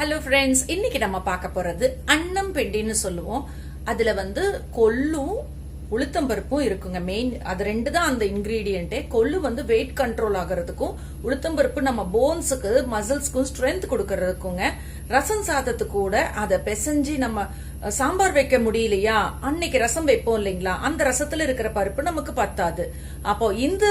Hello friends இன்னைக்கு நம்ம பார்க்க போறது அன்னம் பெண்டின்னு சொல்லுவோம். அதுல வந்து கொல்லும் உளுத்தம்பருப்பும் இருக்குங்க. மெயின் அது ரெண்டு தான் அந்த இன்கிரீடியன்ட்டே கொள்ளு வந்து வெயிட் கண்ட்ரோல் ஆகிறதுக்கும் உளுத்தம்பருப்பு நம்ம போன்ஸுக்கு மசில்ஸ்க்கும் ஸ்ட்ரென்த் கொடுக்கறதுக்குங்க. ரசம் சாதத்துக்கு கூட அதை பிசைஞ்சு நம்ம சாம்பார் வைக்க முடியலையா? அன்னைக்கு ரசம் வைப்போம் இல்லைங்களா? அந்த ரசத்துல இருக்கிற பருப்பு நமக்கு பத்தாது. அப்போ இந்த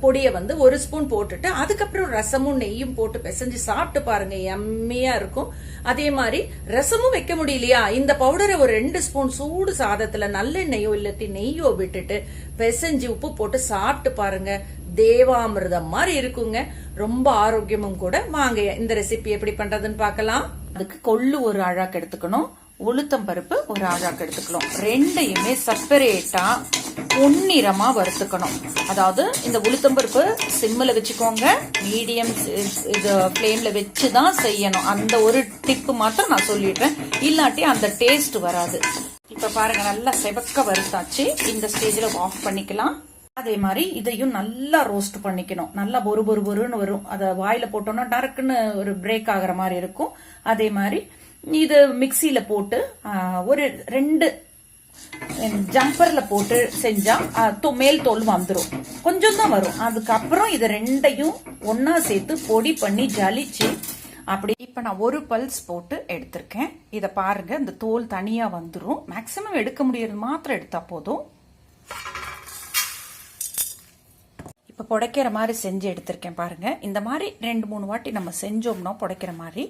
பொடியை வந்து ஒரு ஸ்பூன் போட்டுட்டு அதுக்கப்புறம் ரசமும் நெய்யும் போட்டு பிசைஞ்சு சாப்பிட்டு பாருங்க. எம்மையா இருக்கும். அதே மாதிரி ரசமும் வைக்க முடியலையா? இந்த பவுடரை ஒரு ரெண்டு ஸ்பூன் சூடு சாதத்துல நல்லெண்ணெயோ இல்லாட்டி நெய்யோ விட்டுட்டு பிசைஞ்சு உப்பு போட்டு சாப்பிட்டு பாருங்க. தேவாமிர்தம் மாதிரி இருக்குங்க. ரொம்ப ஆரோக்கியமும் கூட. வாங்க இந்த ரெசிபி எப்படி பண்றதுன்னு பார்க்கலாம். அதுக்கு கொள்ளு ஒரு அழாக்கு எடுத்துக்கணும். உளுத்தம் பருப்பு ஒரு ஆழாக்கு எடுத்துக்கலாம் ரெண்டையுமே செப்பரேட்டா பொன்னிறமா வறுத்துக்கணும். அதாவது இந்த உளுத்தம் பருப்பு சிம்மில் வச்சுக்கோங்க. மீடியம் இது ஃப்ளேம்ல வச்சு தான் செய்யணும். அந்த ஒரு டிப்பு மாத்திரம் நான் சொல்லிடுறேன். இல்லாட்டி அந்த டேஸ்ட் வராது. இப்ப பாருங்க நல்லா செவக்க வறுத்தாச்சு. இந்த ஸ்டேஜ்ல ஆஃப் பண்ணிக்கலாம். அதே மாதிரி இதையும் நல்லா ரோஸ்ட் பண்ணிக்கணும். நல்லா பொறு பொறு பொறுன்னு வரும். அதை வாயில போட்டோம்னா டர்க்குன்னு ஒரு பிரேக் ஆகுற மாதிரி இருக்கும். அதே மாதிரி இது மிக்சியில் போட்டு ஒரு ரெண்டு ஜம்பர்ல போட்டு செஞ்சா தோ மேல் தோல் வந்துடும் கொஞ்சம் தான் வரும். அதுக்கப்புறம் இது ரெண்டையும் ஒன்றா சேர்த்து பொடி பண்ணி ஜலிச்சு அப்படி இப்போ நான் ஒரு பல்ஸ் போட்டு எடுத்திருக்கேன். இதை பாருங்க இந்த தோல் தனியாக வந்துடும் மேக்சிமம் எடுக்க முடியறது மாத்திரம் எடுத்தா போதும். புடைக்கிற மாதிரி செஞ்சு எடுத்திருக்கேன் பாருங்கள் இந்த மாதிரி ரெண்டு மூணு வாட்டி நம்ம செஞ்சோம்னா புடைக்கிற மாதிரி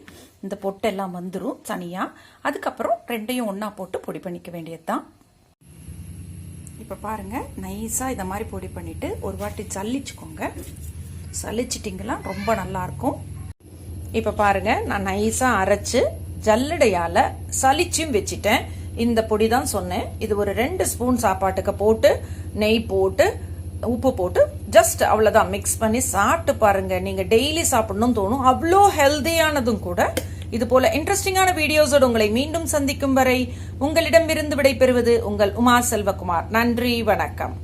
இந்த பொட்டெல்லாம் வந்துடும் தனியாக அதுக்கப்புறம் ரெண்டையும் ஒன்றா போட்டு பொடி பண்ணிக்க வேண்டியதுதான். இப்போ பாருங்கள் நைஸாக இதை மாதிரி பொடி பண்ணிவிட்டு ஒரு வாட்டி சல்லிச்சுக்கோங்க. சலிச்சிட்டிங்களா ரொம்ப நல்லாயிருக்கும். இப்போ பாருங்க நான் நைஸாக அரைச்சு ஜல்லடையால் சலிச்சும் வச்சிட்டேன். இந்த பொடி தான் சொன்னேன். இது ஒரு ரெண்டு ஸ்பூன் சாப்பாட்டுக்கு போட்டு நெய் போட்டு உப்பு போட்டு ஜஸ்ட் அவ்வளோதான் மிக்ஸ் பண்ணி சாப்பிட்டு பாருங்க. நீங்க டெய்லி சாப்பிடணும்னு தோணும். அவ்வளோ ஹெல்தியானதும் கூட இது போல இன்ட்ரெஸ்டிங்கான வீடியோஸோடு உங்களை மீண்டும் சந்திக்கும் வரை உங்களிடமிருந்து விடைபெறுவது உங்கள் உமா செல்வகுமார். நன்றி வணக்கம்.